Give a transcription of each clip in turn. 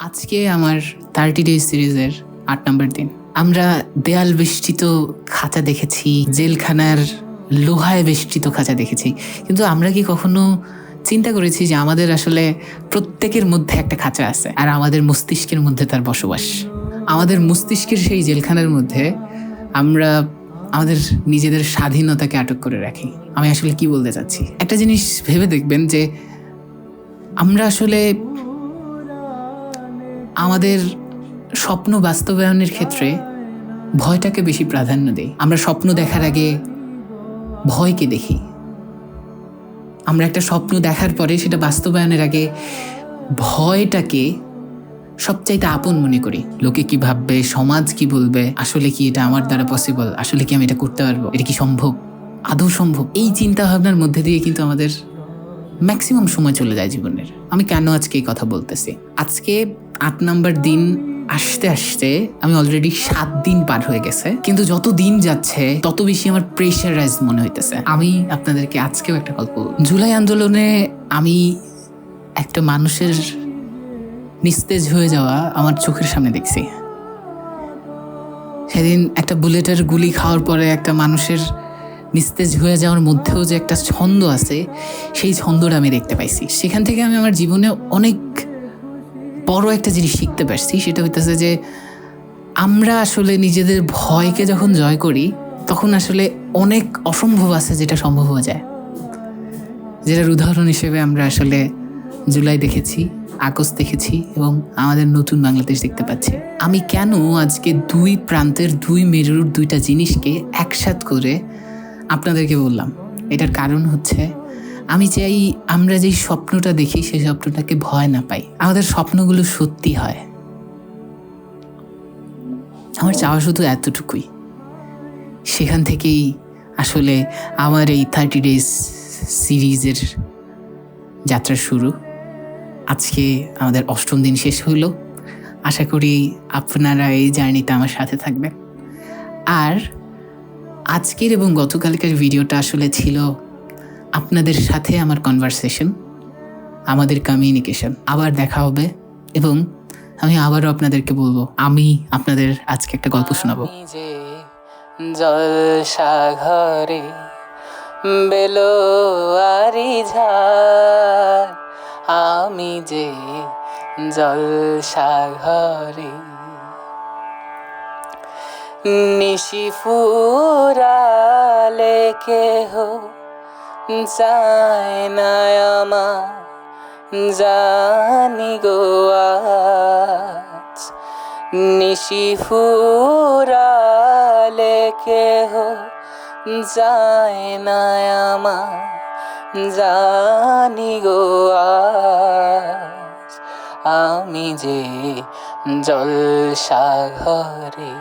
আজকে আমার thirty days সিরিজের আট নম্বর দিন। আমরা দেয়াল বেষ্টিত খাঁচা দেখেছি, জেলখানার লোহায় বেষ্টিত খাঁচা দেখেছি। কিন্তু আমরা কি কখনো চিন্তা করেছি যে আমাদের আসলে প্রত্যেকের মধ্যে একটা খাঁচা আছে আর আমাদের মস্তিষ্কের মধ্যে তার বসবাস? আমাদের মস্তিষ্কের সেই জেলখানার মধ্যে আমরা আমাদের নিজেদের স্বাধীনতাকে আটক করে রাখি। আমি আসলে কি বলতে চাচ্ছি? একটা জিনিস ভেবে দেখবেন যে আমরা আসলে আমাদের স্বপ্ন বাস্তবায়নের ক্ষেত্রে ভয়টাকে বেশি প্রাধান্য দিই। আমরা স্বপ্ন দেখার আগে ভয়কে দেখি। আমরা একটা স্বপ্ন দেখার পরে সেটা বাস্তবায়নের আগে ভয়টাকে সবচাইতে আপন মনে করি। লোকে কি ভাববে? সমাজ কি বলবে? আসলে কি এটা আমার দ্বারা পসিবল আসলে কি আমি এটা করতে পারব? এটা কি সম্ভব? আদৌ সম্ভব? এই চিন্তা ভাবনার মধ্যে দিয়ে কিন্তু আমাদের ম্যাক্সিমাম সময় চলে যায় জীবনের। আমি কেন আজকে এই কথা বলতেছি? আজকে আট নাম্বার দিন আসতে আসতে আমি অলরেডি সাত দিন পার হয়ে গেছে। কিন্তু যত দিন যাচ্ছে, তত বেশি আমার প্রেশারাইজ মনে হইতেছে। আমি আপনাদেরকে আজকেও একটা গল্প জুলাই আন্দোলনে আমি একটা মানুষের নিস্তেজ হয়ে যাওয়া আমার চোখের সামনে দেখছি। সেদিন একটা বুলেটের গুলি খাওয়ার পরে একটা মানুষের নিস্তেজ হয়ে যাওয়ার মধ্যেও যে একটা ছন্দ আছে, সেই ছন্দটা আমি দেখতে পাইছি। সেখান থেকে আমি আমার জীবনে অনেক বড় একটা জিনিস শিখতে পারছি, সেটা হইতেছে যে আমরা আসলে নিজেদের ভয়কে যখন জয় করি, তখন আসলে অনেক অসম্ভব আছে যেটা সম্ভব হয়ে যায়। যেটার উদাহরণ হিসেবে আমরা আসলে জুলাই দেখেছি, আগস্ট দেখেছি এবং আমাদের নতুন বাংলাদেশ দেখতে পাচ্ছি। আমি কেন আজকে দুই প্রান্তের দুই মেরুর দুইটা জিনিসকে একসাথ করে আপনাদেরকে বললাম? এটার কারণ হচ্ছে আমি চাই আমরা যেই স্বপ্নটা দেখি, সেই স্বপ্নটাকে ভয় না পাই। আমাদের স্বপ্নগুলো সত্যি হয়। আমার চাওয়া শুধু এতটুকুই। সেখান থেকেই আসলে আমার এই থার্টি ডেজ সিরিজের যাত্রা শুরু। আজকে আমাদের অষ্টম দিন শেষ হলো। আশা করি আপনারা এই জার্নিতে আমার সাথে থাকবেন। আর আজকের এবং গতকালকের ভিডিওটা আসলে ছিল আপনাদের সাথে আমার কনভারসেশন আমাদের কমিউনিকেশন আবার দেখা হবে এবং আমি আবারও আপনাদেরকে বলব, আমি আপনাদের আজকে একটা গল্প শোনাবো। জলসাঘরে বেলোয়ারি ঝাড়, আমি যে জলসাঘরে নিশি ফুরালে কেহ চায় না আমার, জানি গো আজ নিশি ফুরালে কেহ যায় না আমার, জানি গো আজ আমি যে জলসাঘরে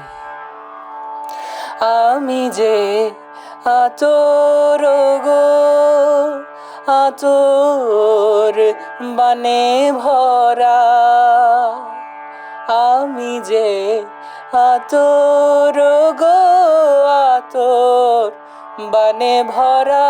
আমি যে আতর গো আতর বানে ভরা। আমি যে আতর গো আতর বানে ভরা।